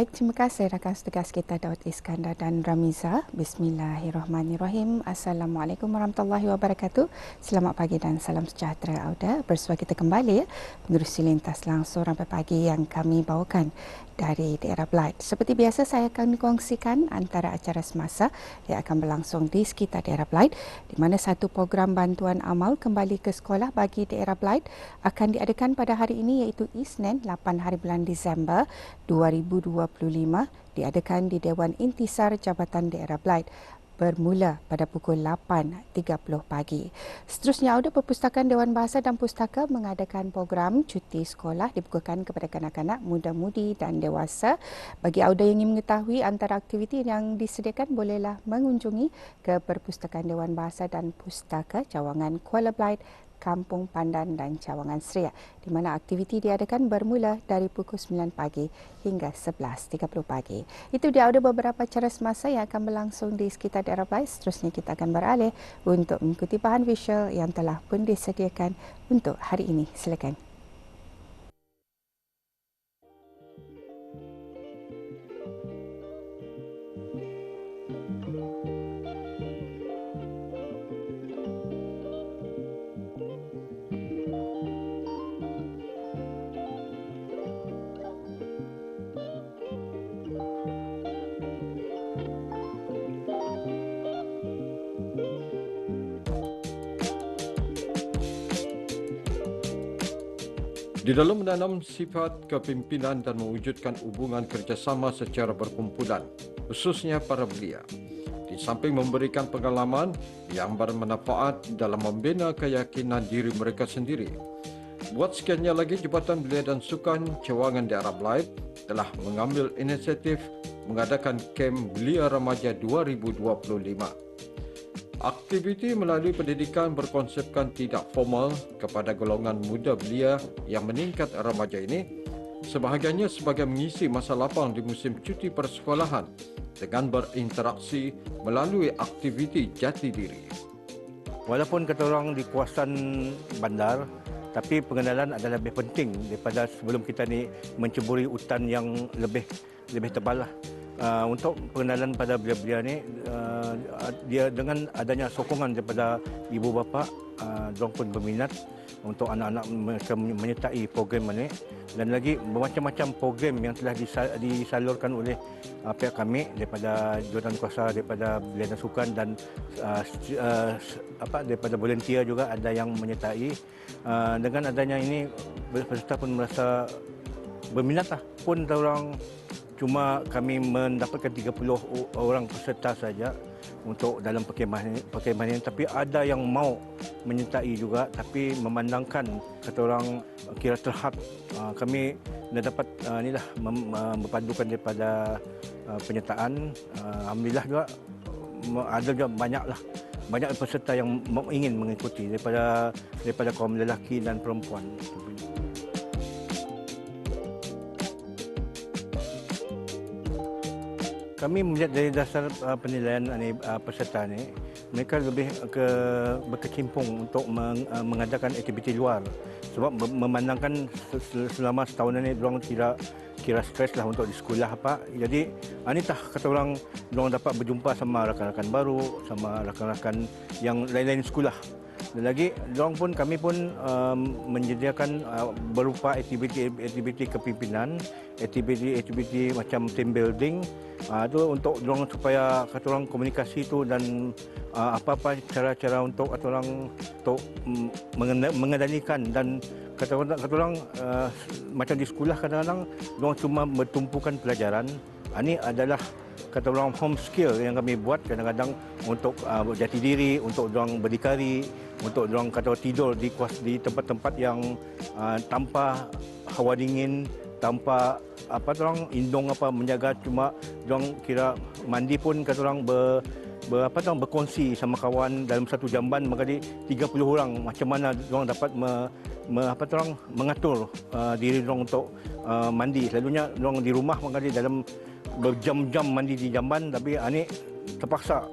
Baik, terima kasih rakan setegas kita Daud Iskandar dan Ramiza. Bismillahirrahmanirrahim. Assalamualaikum warahmatullahi wabarakatuh. Selamat pagi dan salam sejahtera Auda. Bersua kita kembali ya, menerusi lintas langsung sampai pagi yang kami bawakan dari daerah Blight. Seperti biasa saya akan kongsikan antara acara semasa yang akan berlangsung di sekitar daerah Blight di mana satu program bantuan amal kembali ke sekolah bagi daerah Blight akan diadakan pada hari ini iaitu Isnin 8 hari bulan Disember 2025 diadakan di Dewan Intisar Jabatan Daerah Blight bermula pada pukul 8.30 pagi. Seterusnya, Auda Perpustakaan Dewan Bahasa dan Pustaka mengadakan program cuti sekolah dibukakan kepada kanak-kanak, muda-mudi dan dewasa. Bagi Auda yang ingin mengetahui antara aktiviti yang disediakan, bolehlah mengunjungi ke Perpustakaan Dewan Bahasa dan Pustaka Cawangan Kuala Blight Kampung Pandan dan Cawangan Seria di mana aktiviti diadakan bermula dari pukul 9 pagi hingga 11.30 pagi. Itu dia ada beberapa cara semasa yang akan berlangsung di sekitar daerah Bais. Seterusnya kita akan beralih untuk mengikuti bahan visual yang telah pun disediakan untuk hari ini. Silakan. Di dalam menanam sifat kepimpinan dan mewujudkan hubungan kerjasama secara berkumpulan, khususnya para belia. Di samping memberikan pengalaman yang bermanfaat dalam membina keyakinan diri mereka sendiri. Buat sekiannya lagi, Jabatan Belia dan Sukan Cawangan Daerah Blight telah mengambil inisiatif mengadakan kem Belia Remaja 2025 Aktiviti melalui pendidikan berkonsepkan tidak formal kepada golongan muda belia yang meningkat remaja ini sebahagiannya sebagai mengisi masa lapang di musim cuti persekolahan dengan berinteraksi melalui aktiviti jati diri. Walaupun kata orang di kawasan bandar, tapi pengenalan adalah lebih penting daripada sebelum kita ni menceburi hutan yang lebih lebih tebal lah uh, untuk pengenalan pada belia-belia ni uh, dia dengan adanya sokongan daripada ibu bapa uh, pun berminat untuk anak-anak mereka menyertai program ini. Dan lagi bermacam-macam program yang telah disalurkan oleh uh, pihak kami daripada jawatan kuasa daripada belia sukan dan uh, uh, apa daripada volunteer juga ada yang menyertai. Uh, dengan adanya ini peserta pun merasa berminat lah pun orang cuma kami mendapatkan 30 orang peserta saja untuk dalam perkemahan ini, perkemahan ini. Tapi ada yang mau menyertai juga tapi memandangkan kata orang kira terhad. Uh, kami dah dapat uh, inilah mem, berpadukan daripada penyertaan. Alhamdulillah juga ada juga banyaklah banyak peserta yang ingin mengikuti daripada daripada kaum lelaki dan perempuan kami melihat dari dasar uh, penilaian uh, peserta ini, mereka lebih ke berkecimpung untuk meng, uh, mengadakan aktiviti luar. Sebab memandangkan selama setahun ini, mereka tidak kira stres lah untuk di sekolah apa. Jadi, ini tak kata orang, mereka dapat berjumpa sama rakan-rakan baru, sama rakan-rakan yang lain-lain sekolah. Lagi, dorong pun kami pun um, menyediakan uh, berupa aktiviti-aktiviti kepimpinan, aktiviti-aktiviti macam team building, uh, itu untuk dorong supaya kata orang komunikasi itu dan uh, apa-apa cara-cara untuk kata orang untuk um, mengendalikan dan kata orang, kata orang uh, macam di sekolah kadang-kadang dorong cuma bertumpukan pelajaran. Ini adalah kata orang home skill yang kami buat kadang-kadang untuk uh, jati diri, untuk orang berdikari, untuk orang kata tidur di kuas di tempat-tempat yang uh, tanpa hawa dingin, tanpa apa orang indung apa menjaga. Cuma orang kira mandi pun kata orang ber, ber apa orang berkongsi sama kawan dalam satu jamban. Maka di 30 orang macam mana orang dapat me, me, apa orang mengatur uh, diri orang untuk uh, mandi. Selalunya orang di rumah maka di dalam berjam-jam mandi di jamban tapi ini terpaksa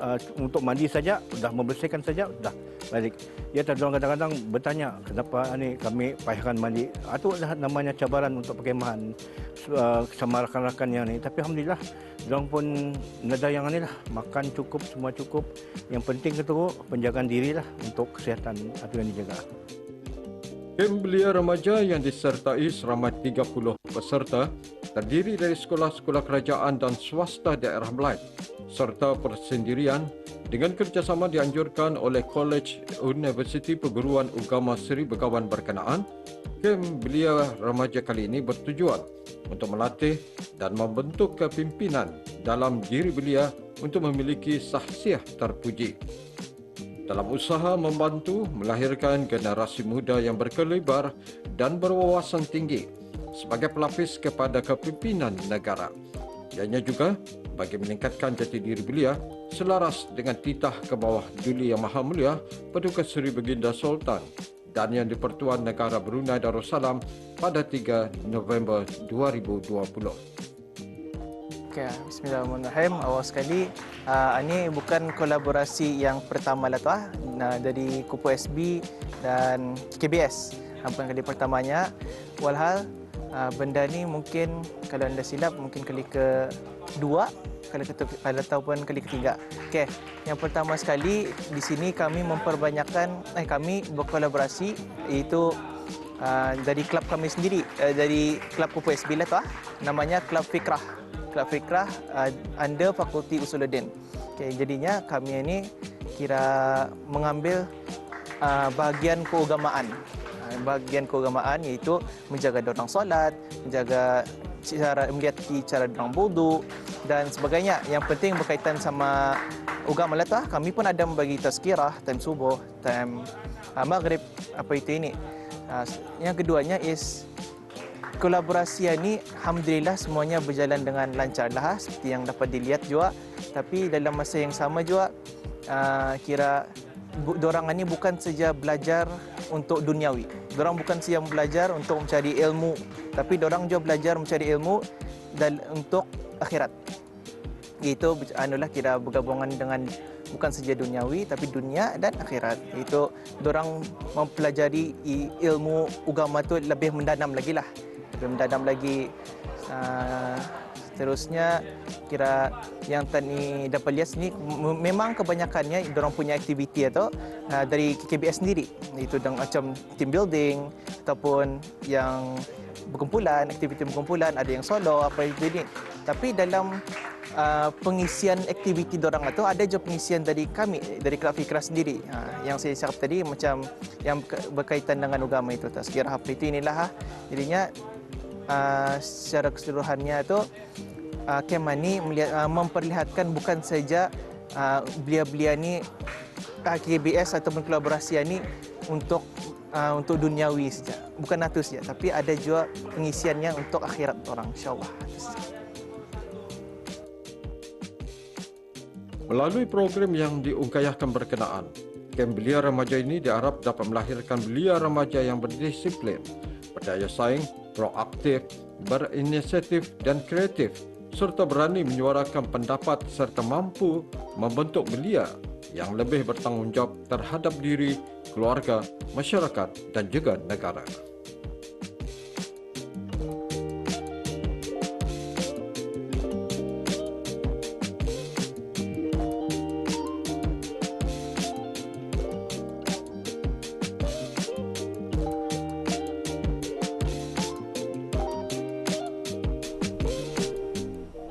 uh, untuk mandi saja sudah membersihkan saja sudah balik dia terus kadang-kadang bertanya kenapa ini kami payahkan mandi itu adalah namanya cabaran untuk perkemahan uh, sama rakan-rakan yang ni. Tapi Alhamdulillah, diorang pun nada yang ni lah. Makan cukup, semua cukup. Yang penting keteruk, penjagaan diri lah untuk kesihatan itu yang dijaga. Kem belia remaja yang disertai seramai 30 peserta terdiri dari sekolah-sekolah kerajaan dan swasta daerah Melayu serta persendirian dengan kerjasama dianjurkan oleh College Universiti Perguruan Ugama Seri Begawan berkenaan, kem belia remaja kali ini bertujuan untuk melatih dan membentuk kepimpinan dalam diri belia untuk memiliki sahsiah terpuji. Dalam usaha membantu melahirkan generasi muda yang berkelebar dan berwawasan tinggi sebagai pelapis kepada kepimpinan negara. Ianya juga bagi meningkatkan jati diri belia selaras dengan titah ke bawah Duli Yang Maha Mulia Paduka Seri Baginda Sultan dan Yang di-Pertuan Negara Brunei Darussalam pada 3 November 2020. Okay, Bismillahirrahmanirrahim. Awal sekali, uh, ini bukan kolaborasi yang pertama lah tu ah. Nah, dari Kupu SB dan KBS. Yang kali pertamanya. Walhal, uh, benda ni mungkin kalau anda silap mungkin kali ke dua kali ke ataupun kali ketiga. Okey, yang pertama sekali di sini kami memperbanyakkan eh kami berkolaborasi iaitu uh, dari klub kami sendiri uh, dari klub Kupu SB lah tu ah. Namanya Klub Fikrah. Kelab Fikrah uh, under Fakulti Usuluddin. Okay, jadinya kami ini kira mengambil uh, bahagian keagamaan. Uh, bahagian keagamaan iaitu menjaga dorang solat, menjaga cara melihat cara dorang wudu dan sebagainya. Yang penting berkaitan sama agama lah kami pun ada membagi tazkirah time subuh, time uh, maghrib apa itu ini. Uh, yang keduanya is kolaborasi ini alhamdulillah semuanya berjalan dengan lancar lah seperti yang dapat dilihat juga tapi dalam masa yang sama juga uh, kira dorang ini bukan saja belajar untuk duniawi dorang bukan saja belajar untuk mencari ilmu tapi dorang juga belajar mencari ilmu dan untuk akhirat. Itu anulah kira bergabungan dengan bukan saja duniawi tapi dunia dan akhirat. Itu dorang mempelajari ilmu agama tu lebih mendalam lagi lah. Lebih mendalam lagi uh, seterusnya kira yang tadi dapat lihat ni memang kebanyakannya orang punya aktiviti atau uh, dari KBS sendiri. Itu dengan macam team building ataupun yang berkumpulan aktiviti berkumpulan ada yang solo apa itu ini tapi dalam uh, pengisian aktiviti orang itu ada juga pengisian dari kami dari Kelab Fikra sendiri. Uh, yang saya cakap tadi macam yang berkaitan dengan agama itu tak sekira apa itu inilah ha. jadinya uh, secara keseluruhannya itu uh, Kemani melihat, uh, memperlihatkan bukan saja uh, belia-belia ni uh, KBS ataupun kolaborasi ini untuk uh, untuk duniawi saja. Bukan itu saja tapi ada juga pengisiannya untuk akhirat orang insyaallah. Melalui program yang diungkayahkan berkenaan, kem belia remaja ini diharap dapat melahirkan belia remaja yang berdisiplin, berdaya saing proaktif, berinisiatif dan kreatif serta berani menyuarakan pendapat serta mampu membentuk belia yang lebih bertanggungjawab terhadap diri, keluarga, masyarakat dan juga negara.